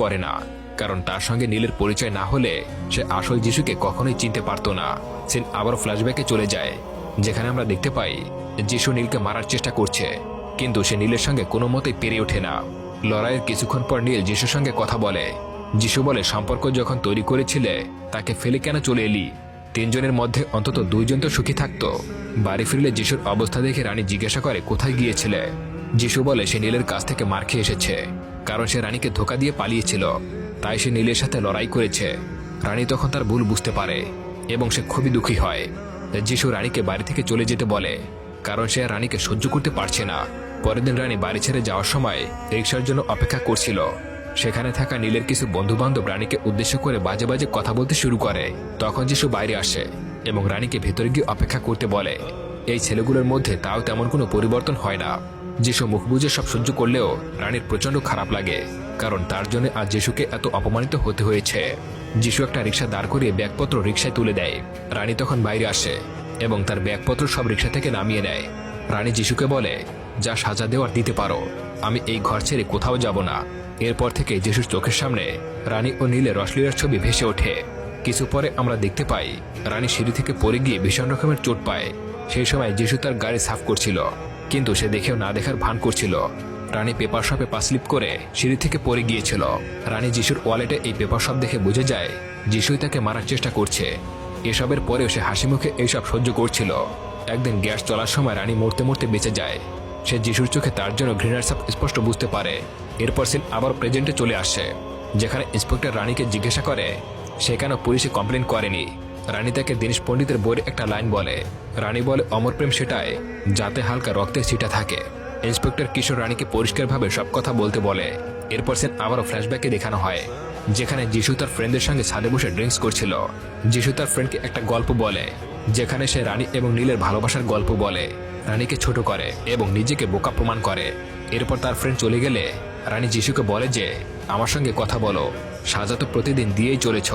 করে না। কারণ তার সঙ্গে নীলের পরিচয় না হলে সে আসল যিশুকে কখনোই চিনতে পারতো না। সিন আবার ফ্ল্যাশব্যাকে চলে যায়, যেখানে আমরা দেখতে পাই যিশু নীলকে মারার চেষ্টা করছে, কিন্তু সে নীলের সঙ্গে কোনো মতেই পেরে ওঠে না। লড়াইয়ের কিছুক্ষণ পর নীল যিশুর সঙ্গে কথা বলে। যিশু বলে, সম্পর্ক যখন তৈরি করেছিলে, তাকে ফেলে কেন চলে এলি? তিনজনের মধ্যে অন্তত দুইজন তো সুখী থাকতো। বাড়ি ফিরলে যিশুর অবস্থা দেখে রানী জিজ্ঞাসা করে, কোথায় গিয়েছিলে? যিশু বলে সে নীলের কাছ থেকে মার খেয়ে এসেছে, কারণ সে রানীকে ধোকা দিয়ে পালিয়েছিল। তাই সে নীলের সাথে লড়াই করেছে। রানী তখন তার ভুল বুঝতে পারে এবং সে খুবই দুঃখী হয়। যিশু রানীকে বাড়ি থেকে চলে যেতে বলে, কারণ সে রানীকে সহ্য করতে পারছে না। পরের দিন রানী বাড়ি ছেড়ে যাওয়ার সময় রিক্সার জন্য অপেক্ষা করছিল। সেখানে থাকা নীলের কিছু বন্ধু বান্ধব রানীকে উদ্দেশ্য করে বাজে বাজে কথা বলতে শুরু করে। তখন যিশু বাইরে আসে এবং রানীকে ভেতরে গিয়ে অপেক্ষা করতে বলে, এই ছেলেগুলোর মধ্যে তাও তেমন কোনো পরিবর্তন হয় না। যিশু মুখ বুঝে সব সহ্য করলেও রানীর প্রচণ্ড খারাপ লাগে, কারণ তার জন্য আজ যিশুকে এত অপমানিত হতে হয়েছে। যিশু একটা রিক্সা দাঁড় করিয়ে ব্যাগপত্র রিক্সায় তুলে দেয়। রানী তখন বাইরে আসে এবং তার ব্যাগপত্র সব রিক্সা থেকে নামিয়ে নেয়। রানী যিশুকে বলে, যা সাজা দেওয়ার দিতে পারো, আমি এই ঘর ছেড়ে কোথাও যাব না। এরপর থেকে যিশুর চোখের সামনে রানী ও নীলের রসলীলার ছবি ভেসে ওঠে। কিছু পরে আমরা দেখতে পাই, রানী সিঁড়ি থেকে পড়ে গিয়ে ভীষণ রকমের চোট পায়। সেই সময় যিশু তার গাড়ি সাফ করছিল। কিন্তু সে দেখেও না দেখার ভান করছিল। রানী পেপার শপে পা স্লিপ করে সিঁড়ি থেকে পড়ে গিয়েছিল। রানী যিশুর ওয়ালেটে এই পেপার শপ দেখে বুঝে যায়, যিশুই তাকে মারার চেষ্টা করছে। এসবের পরেও সে হাসি মুখে এইসব সহ্য করছিল। একদিন গ্যাস চলার সময় রানী মরতে মরতে বেঁচে যায়। সে যিশুর চোখে তার জন্য ঘৃণার সাপ স্পষ্ট বুঝতে পারে। এরপর সিন আবার প্রেজেন্টে চলে আসে। যেখানে ইন্সপেক্টর রানীকে জিজ্ঞাসা করে, সে কেন পুলিশে কমপ্লেন করেনি? রানী তাকে দীনেশ পণ্ডিতের বইয়ের একটা লাইন বলে, রানী বলে অমর প্রেম সেটাই, যাতে হালকা রক্তের ছিটা থাকে। ইন্সপেক্টর কিশোর রানীকে পরিষ্কারভাবে সব কথা বলতে বলে। এরপর সেন আবারও ফ্ল্যাশব্যাকে দেখানো হয়, যেখানে যিশু তার ফ্রেন্ডদের সঙ্গে ছাদে বসে ড্রিঙ্কস করছিল। যিশু তার ফ্রেন্ডকে একটা গল্প বলে, যেখানে সে রানী এবং নীলের ভালোবাসার গল্প বলে। রানীকে ছোট করে এবং নিজেকে বোকা প্রমাণ করে। এরপর তার ফ্রেন্ড চলে গেলে রানী যিশুকে বলে যে আমার সঙ্গে কথা বলো। সাজা তো প্রতিদিন দিয়েই চলেছ।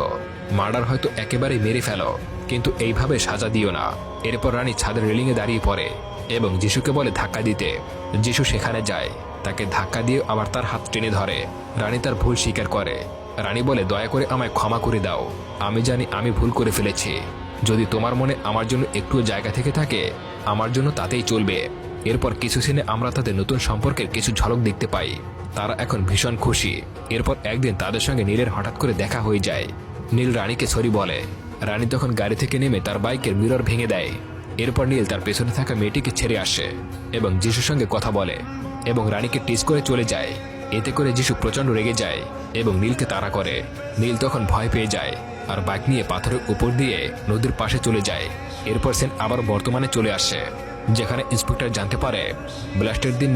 মার্ডার হয়তো একেবারেই মেরে ফেলো, কিন্তু এইভাবে সাজা দিও না। এরপর রানী ছাদের রেলিংয়ে দাঁড়িয়ে পড়ে এবং যিশুকে বলে ধাক্কা দিতে। যিশু সেখানে যায়। তাকে ধাক্কা দিয়ে আবার তার হাত টেনে ধরে। রানী তার ভুল স্বীকার করে। রানী বলে, দয়া করে আমায় ক্ষমা করে দাও। আমি জানি আমি ভুল করে ফেলেছি। যদি তোমার মনে আমার জন্য একটুও জায়গা থেকে থাকে, আমার জন্য তাতেই চলবে। এরপর কিছু সিনে আমরা তাদের নতুন সম্পর্কের কিছু ঝলক দেখতে পাই। তারা এখন ভীষণ খুশি। এরপর একদিন তাদের সঙ্গে নীলের হঠাৎ করে দেখা হয়ে যায়। নীল রানীকে সরি বলে। রানী তখন গাড়ি থেকে নেমে তার বাইকের মিরর ভেঙে দেয়। এরপর নীল তার পেছনে থাকা মেয়েটিকে ছেড়ে আসে এবং যিশুর সঙ্গে কথা বলে এবং রানীকে টিস করে চলে যায়। এতে করে যিশু প্রচণ্ড রেগে যায় এবং নীলকে তাড়া করে। নীল তখন ভয় পেয়ে যায় আর বাইক নিয়ে পাথরের উপর দিয়ে নদীর পাশে চলে যায়। এরপর সেন আবার বর্তমানে চলে আসে। যেখানে ইন্সপেক্টর জানতে পারে ব্লাস্টের দিন